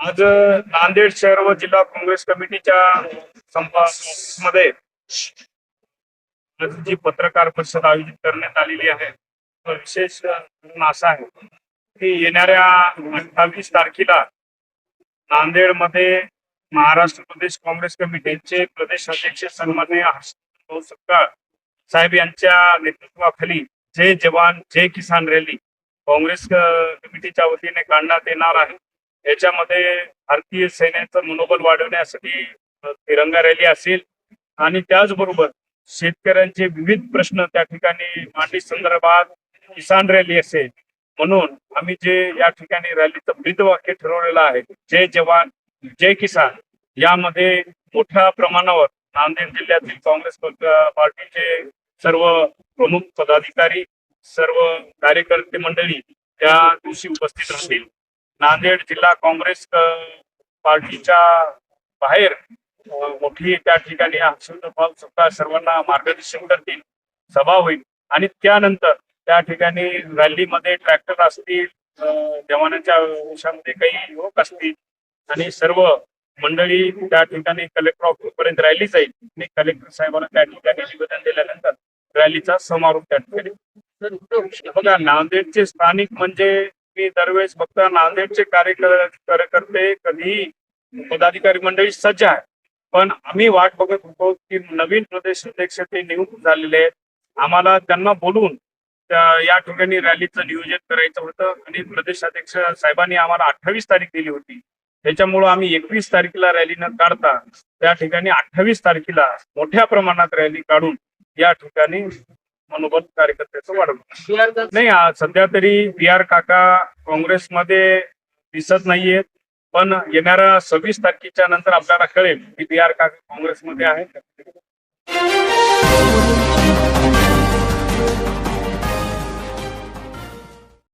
आज नांदेड शहर व जिल्हा काँग्रेस कमिटीच्या संपामध्ये जी पत्रकार परिषद आयोजित करण्यात आलेली आहे विशेष कारण असा आहे की येणाऱ्या अठ्ठावीस तारखेला नांदेडमध्ये महाराष्ट्र प्रदेश काँग्रेस कमिटीचे प्रदेश अध्यक्ष सन्मान्य हर्षवर्धन सपकाळ साहेब यांच्या नेतृत्वाखाली जय जवान जय किसान रॅली काँग्रेस कमिटीच्या वतीने काढण्यात येणार आहे. याच्यामध्ये भारतीय सैन्याचं मनोबल वाढवण्यासाठी तिरंगा रॅली असेल आणि त्याचबरोबर शेतकऱ्यांचे विविध प्रश्न त्या ठिकाणी मांडणी संदर्भात किसान रॅली असेल. म्हणून आम्ही जे या ठिकाणी रॅलीचं ब्रीदवाक्य ठरवलेलं आहे जय जवान जय किसान यामध्ये मोठ्या प्रमाणावर नांदेड जिल्ह्यातील काँग्रेस पार्टीचे सर्व प्रमुख पदाधिकारी सर्व कार्यकर्ते मंडळी त्या दिवशी उपस्थित राहतील. नांदेड जिल्हा काँग्रेस पार्टीच्या बाहेर मोठी त्या ठिकाणी हर्षवर्धन सुद्धा सर्वांना मार्गदर्शन करतील सभा होईल आणि त्यानंतर त्या ठिकाणी रॅलीमध्ये ट्रॅक्टर असतील अ, जवानाच्या वेशामध्ये काही युवक असतील आणि सर्व मंडळी त्या ठिकाणी कलेक्टर ऑफिस पर्यंत रॅली जाईल. आणि कलेक्टर साहेबांना त्या ठिकाणी निवेदन दिल्यानंतर रॅलीचा समारोप त्या ठिकाणी. बघा नांदेडचे स्थानिक म्हणजे मी दरवेळेस फक्त नांदेडचे कार्यकर्ते कधीही पदाधिकारी मंडळी सज्ज आहे पण आम्ही वाट बघत होतो की नवीन प्रदेश अध्यक्ष ते नियुक्त झालेले आहेत. आम्हाला त्यांना बोलून या ठिकाणी रॅलीचं नियोजन करायचं होतं आणि प्रदेश अध्यक्ष साहेबांनी आम्हाला अठ्ठावीस तारीख दिली होती. त्याच्यामुळं आम्ही एकवीस तारखेला रॅली न काढता त्या ठिकाणी अठ्ठावीस तारखेला मोठ्या प्रमाणात रॅली काढून या ठिकाणी मनोबल कार्यकर्त्याचं वाढवलं. नाही सध्या तरी बी आर काका काँग्रेसमध्ये दिसत नाहीयेत पण येणाऱ्या सव्वीस तारखेच्या नंतर आपल्याला कळेल की बी आर काका काँग्रेसमध्ये आहेत